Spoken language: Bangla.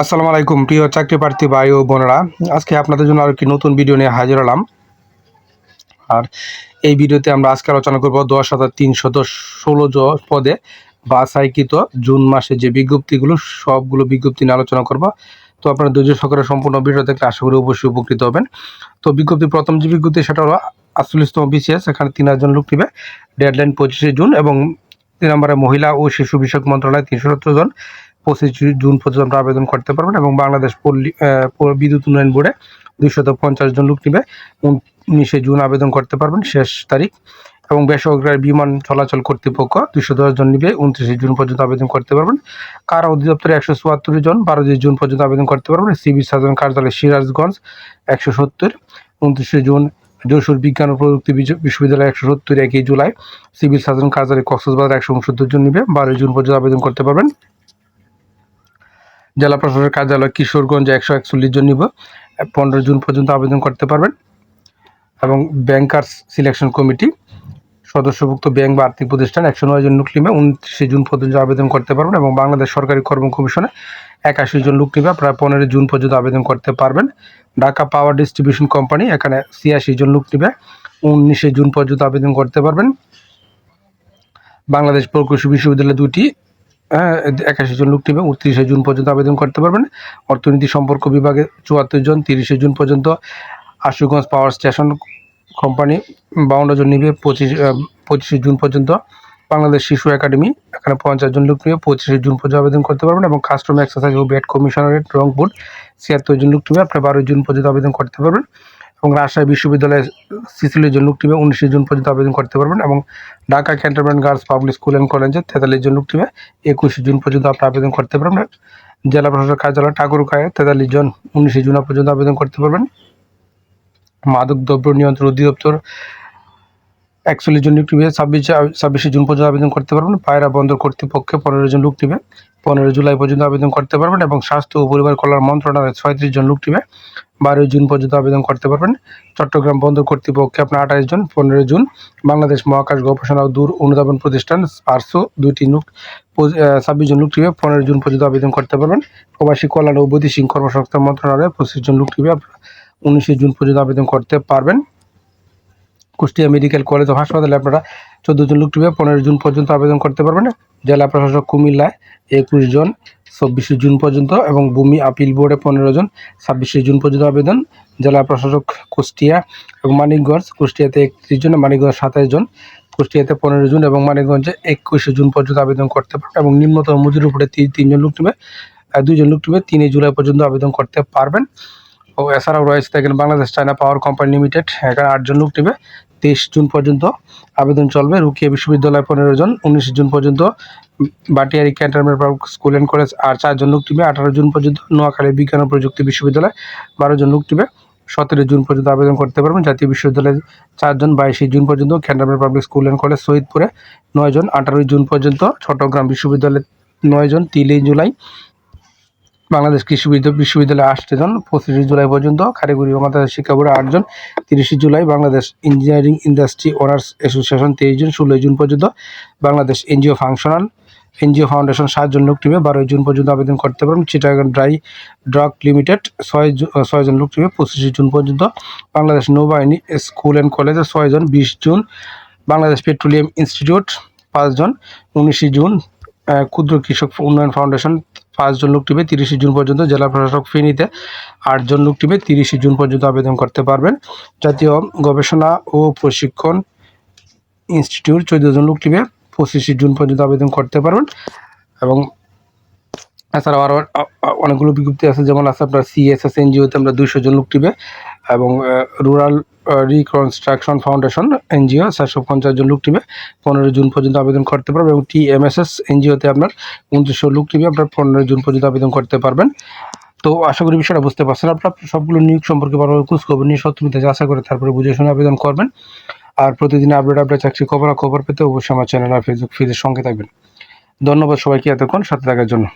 আসসালামু আলাইকুম, প্রিয় চাকরি প্রার্থী ভাই ও বোনেরা। আজকে আপনাদের জন্য আরও একটি নতুন ভিডিও নিয়ে হাজির হলাম। আর এই ভিডিওতে আমরা আজকে আলোচনা করব দশ হাজার তিনশত ষোলো পদে বাছাইকৃত জুন মাসে যে বিজ্ঞপ্তিগুলো, সবগুলো বিজ্ঞপ্তি নিয়ে আলোচনা করব। তো আপনারা ধৈর্য সহকারে সম্পূর্ণ ভিডিও দেখলে আশা করি অবশ্যই উপকৃত হবেন। তো বিজ্ঞপ্তি প্রথম যে বিজ্ঞপ্তি, সেটা হলো আটচল্লিশতম বিসিএস, এখানে তিন হাজার লোক নিবে। ডেডলাইন পঁচিশে জুন এবং তিন নম্বরে মহিলা ও শিশু বিষয়ক মন্ত্রণালয় তিনশো সত্তর জন। পঁচিশ জুন পর্যন্ত আপনারা আবেদন করতে পারবেন এবং বাংলাদেশ পল্লী বিদ্যুৎ উন্নয়ন বোর্ডে দুইশত পঞ্চাশ জন লোক নিবে উনিশে জুন আবেদন করতে পারবেন শেষ তারিখ এবং বেসরকারি বিমান চলাচল কর্তৃপক্ষ দুইশো দশ জন নিবে, উনত্রিশে জুন পর্যন্ত আবেদন করতে পারবেন। কারা অধিদপ্তরে একশো চুয়াত্তর জন বারো জুন পর্যন্ত আবেদন করতে পারবেন। সিভিল সার্জন কার্যালয় সিরাজগঞ্জ একশো সত্তর, উনত্রিশে জুন যশোর বিজ্ঞান ও প্রযুক্তি বিশ্ববিদ্যালয় একশো সত্তর, একই জুলাই সিভিল সার্জন কার্যালয় কক্সবাজার একশো উনসত্তর জন নিবে, বারোই জুন পর্যন্ত আবেদন করতে পারবেন। জেলা প্রশাসকের কার্যালয় কিশোরগঞ্জ একশো একচল্লিশ জন নিব। পনেরো জুন পর্যন্ত আবেদন করতে পারবেন। এবং ব্যাংকার্স সিলেকশন কমিটি সদস্যভুক্ত ব্যাংক বা আর্থিক প্রতিষ্ঠান একশো নয় জন লোক নিবে। উনত্রিশে জুন পর্যন্ত আবেদন করতে পারবেন এবং বাংলাদেশ সরকারি কর্ম কমিশনে একাশি জন লোক নিবে। প্রায় পনেরো জুন পর্যন্ত আবেদন করতে পারবেন। ঢাকা পাওয়ার ডিস্ট্রিবিউশন কোম্পানি এখানে ছিয়াশি জন লোক নিবে। উনিশে জুন পর্যন্ত আবেদন করতে পারবেন। বাংলাদেশ প্রকৌশল বিশ্ববিদ্যালয় দুটি একাশি জন লোক টিমে উনত্রিশে জুন পর্যন্ত আবেদন করতে পারবেন। অর্থনীতি সম্পর্ক বিভাগে চুয়াত্তর জন, তিরিশে জুন পর্যন্ত আশুগঞ্জ পাওয়ার স্টেশন কোম্পানি বাউন্ন জন নিবে, পঁচিশ জুন পর্যন্ত বাংলাদেশ শিশু একাডেমি, এখানে পঞ্চাশ জন লোক নিবে পঁচিশে জুন পর্যন্ত আবেদন করতে পারবেন এবং কাস্টম এক্সারসাইজ ও ব্যাট কমিশনারেট রংপুর ছিয়াত্তর জন লোক টিমে আপনি বারোই জুন পর্যন্ত আবেদন করতে পারবেন। এবং রাজশাহী বিশ্ববিদ্যালয়ে ছিচল্লিশ জন লোক টিমে উনিশে জুন পর্যন্ত আবেদন করতে পারবেন এবং Dhaka cantonment girls public school and কলেজে তেতাল্লিশ জন লোক টিমে একুশে জুন পর্যন্ত আপনি আবেদন করতে পারবেন। জেলা প্রশাসক কার্যালয় ঠাকুরকায় তেতাল্লিশ জন উনিশে জুন পর্যন্ত আবেদন করতে পারবেন। মাদক দ্রব্য নিয়ন্ত্রণ অধিদপ্তর একচল্লিশ জন লোক টিমে ছাব্বিশ, ছাব্বিশে জুন পর্যন্ত আবেদন করতে পারবেন। পায়রা বন্দর কর্তৃপক্ষে পনেরো জন লোক টিমে পনেরো জুলাই পর্যন্ত আবেদন করতে পারবেন এবং স্বাস্থ্য ও পরিবার কল্যাণ মন্ত্রণালয়ে ছয়ত্রিশ জন লোক টিমে বারোই জুন পর্যন্ত আবেদন করতে পারবেন। চট্টগ্রাম বন্দর কর্তৃপক্ষে আপনার আঠাশ জন, পনেরো জুন বাংলাদেশ মহাকাশ গবেষণা ও দূর অনুধাবন প্রতিষ্ঠান আটশো দুইটি লোক ছাব্বিশ জন লোক টিমে পনেরো জুন পর্যন্ত আবেদন করতে পারবেন। প্রবাসী কল্যাণ ও বৈদেশিক কর্মসংস্থান মন্ত্রণালয়ে পঁচিশ জন লোক টিমে উনিশে জুন পর্যন্ত আবেদন করতে পারবেন। কুষ্টিয়া মেডিকেল কলেজ ও হাসপাতালে আপনারা চোদ্দ জন লোক টিমে পনেরো জুন পর্যন্ত আবেদন করতে পারবেন। জেলা প্রশাসক কুমিল্লায় একুশ জন, চব্বিশে জুন পর্যন্ত এবং ভূমি আপিল বোর্ডে পনেরো জন, ছাব্বিশে জুন পর্যন্ত আবেদন। জেলা প্রশাসক কুষ্টিয়া এবং মানিকগঞ্জ, কুষ্টিয়াতে একত্রিশ জন, মানিকগঞ্জ সাতাশ জন, কুষ্টিয়াতে পনেরো জুন এবং মানিকগঞ্জে একুশে জুন পর্যন্ত আবেদন করতে পারবেন এবং নিম্নতম মজুর উপরে তিন তিনজন লোক টিমে দুইজন লোক টিমে তিনই জুলাই পর্যন্ত আবেদন করতে পারবেন। ও এছাড়াও রয়েছে দেখেন Bangladesh China power company limited, এখানে আটজন লোক টিমে তেইশ জুন পর্যন্ত আবেদন চলবে। রুকিয়া বিশ্ববিদ্যালয় পনেরো জন, উনিশ জুন পর্যন্ত Bhatiary cantonment school and college, আর চারজন লোক টিমে আঠারো জুন পর্যন্ত নোয়াখালী বিজ্ঞান ও প্রযুক্তি বিশ্ববিদ্যালয়, বারো জন লোক টিমে সতেরো জুন পর্যন্ত আবেদন করতে পারবেন। জাতীয় বিশ্ববিদ্যালয়ে চারজন বাইশে জুন পর্যন্ত cantonment public school and college শহীদপুরে নয়জন আঠারোই জুন পর্যন্ত চট্টগ্রাম বিশ্ববিদ্যালয়ে নয়জন তিনই জুলাই বাংলাদেশ কৃষি বিদ্যা- বিশ্ববিদ্যালয়ে আটটি জন, পঁচিশে জুলাই পর্যন্ত কারিগরি মাদ্রাসা শিক্ষা বোর্ডে আটজন তিরিশে July Bangladesh engineering industry owners association তেইশ জন, ষোলোই জুন পর্যন্ত Bangladesh NGO functional, NGO foundation সাতজন লোক টিমে বারোই জুন পর্যন্ত আবেদন করতে পারবেন। চিটাগাং ড্রাই ড্রাগ লিমিটেড ছয় ছয়জন লোক টিমে পঁচিশে জুন পর্যন্ত বাংলাদেশ নৌবাহিনী স্কুল অ্যান্ড কলেজে ছয়জন বিশ জুন বাংলাদেশ পেট্রোলিয়াম ইনস্টিটিউট পাঁচজন উনিশে জুন ক্ষুদ্র কৃষক উন্নয়ন ফাউন্ডেশন পাঁচজন লোক টিমে তিরিশে জুন পর্যন্ত জেলা প্রশাসক ফেনীতে আটজন লোক টিমে তিরিশে জুন পর্যন্ত আবেদন করতে পারবেন। জাতীয় গবেষণা ও প্রশিক্ষণ ইনস্টিটিউট চোদ্দজন লোক টিমে পঁচিশে জুন পর্যন্ত আবেদন করতে পারবেন এবং এছাড়াও আরও অনেকগুলো বিজ্ঞপ্তি আছে, যেমন আছে আপনার সিএসএস এনজিওতে আমরা দুইশো জন লোক টিমে এবং রুরাল রিকনস্ট্রাকশন ফাউন্ডেশন এনজিও চারশো পঞ্চাশ জন লোক টিমে পনেরো জুন পর্যন্ত আবেদন করতে পারবে এবং টিএমএসএস এনজিওতে আপনার উনত্রিশশো লোক টিমে আপনার পনেরো জুন পর্যন্ত আবেদন করতে পারবেন। তো আশা করি বিষয়টা বুঝতে পারছেন। আপনার সবগুলো নিয়োগ সম্পর্কে ভালোভাবে খোঁজ খবর নিয়ে সত্যমিতে আশা করে তারপরে বুঝে শুনে আবেদন করবেন। আর প্রতিদিন আপডেট আপডেট, চাকরি খবর খবর পেতে অবশ্যই আমার চ্যানেল আর ফেসবুক ফিজের সঙ্গে থাকবেন। ধন্যবাদ সবাইকে এতক্ষণ, সাথে থাকার জন্য।